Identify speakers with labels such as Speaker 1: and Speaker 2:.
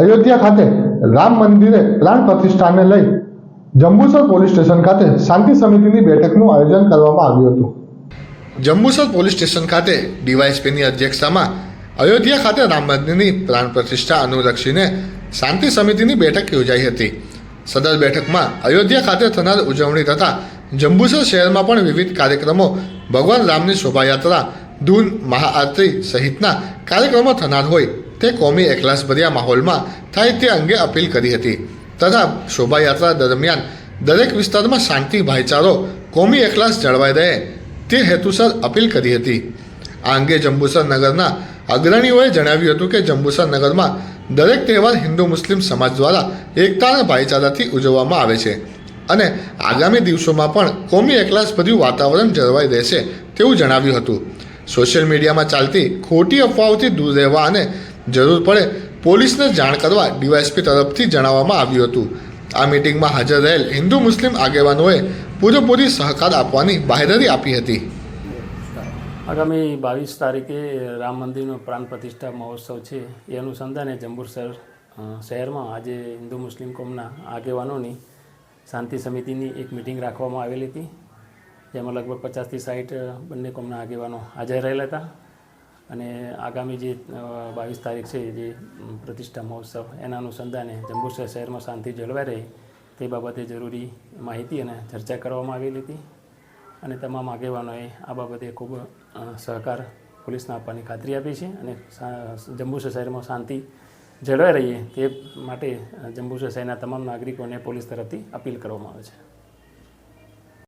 Speaker 1: અયોધ્યા ખાતે રામ મંદિરે પ્રાણ પ્રતિષ્ઠાને લઈ જંબુસર પોલીસ સ્ટેશન ખાતે શાંતિ સમિતિની બેઠકનું આયોજન કરવામાં આવ્યું હતું. જંબુસર પોલીસ સ્ટેશન ખાતે ડીવાયએસપીની અધ્યક્ષતામાં અયોધ્યા ખાતે રામ મંદિરની પ્રાણ પ્રતિષ્ઠા અનુલક્ષીને શાંતિ સમિતિની બેઠક યોજાઈ હતી. સદર બેઠકમાં અયોધ્યા ખાતે થનાર ઉજવણી તથા જંબુસર શહેરમાં પણ વિવિધ કાર્યક્રમો ભગવાન રામની શોભાયાત્રા, ધૂન, મહાઆરતી સહિતના કાર્યક્રમો થનાર હોય તે કોમી એકલાસભર્યા માહોલમાં થાય તે અંગે અપીલ કરી હતી. તથા શોભાયાત્રા દરમિયાન દરેક વિસ્તારમાં શાંતિ, ભાઈચારો, કોમી એકલાસ જળવાઈ રહે તે હેતુસર અપીલ કરી હતી. આ અંગે જંબુસર નગરના અગ્રણીઓએ જણાવ્યું હતું કે જંબુસર નગરમાં દરેક તહેવાર હિન્દુ મુસ્લિમ સમાજ દ્વારા એકતા અને ભાઈચારાથી ઉજવવામાં આવે છે અને આગામી દિવસોમાં પણ કોમી એકલાસભર્યું વાતાવરણ જળવાઈ રહેશે તેવું જણાવ્યું હતું. સોશિયલ મીડિયામાં ચાલતી ખોટી અફવાઓથી દૂર રહેવા અને જરૂર પડે, પોલીસને જાણ કરવા ડીવાયએસપી તરફથી જણાવવામાં આવ્યું હતું. આ મિટિંગમાં હાજર રહેલ હિન્દુ મુસ્લિમ આગેવાનોએ પૂરેપૂરી સહકાર આપવાની બાહેધરી આપી હતી.
Speaker 2: આગામી બાવીસ તારીખે રામ મંદિરનો પ્રાણ પ્રતિષ્ઠા મહોત્સવ છે. એ અનુસંધાને જંબુસર શહેરમાં આજે હિન્દુ મુસ્લિમ કોમના આગેવાનોની શાંતિ સમિતિની એક મિટિંગ રાખવામાં આવેલી હતી. જેમાં લગભગ પચાસથી સાઠ બંને કોમના આગેવાનો હાજર રહેલા હતા. અને આગામી જે બાવીસ તારીખ છે, જે પ્રતિષ્ઠા મહોત્સવ, એના અનુસંધાને જંબુસર શહેરમાં શાંતિ જળવાઈ રહે તે બાબતે જરૂરી માહિતી અને ચર્ચા કરવામાં આવેલી હતી. અને તમામ આગેવાનોએ આ બાબતે ખૂબ સહકાર પોલીસને આપવાની ખાતરી આપી છે અને જંબુસર શહેરમાં શાંતિ જળવાઈ રહીએ તે માટે જંબુસર શહેરના તમામ નાગરિકોને પોલીસ તરફથી અપીલ કરવામાં આવે છે.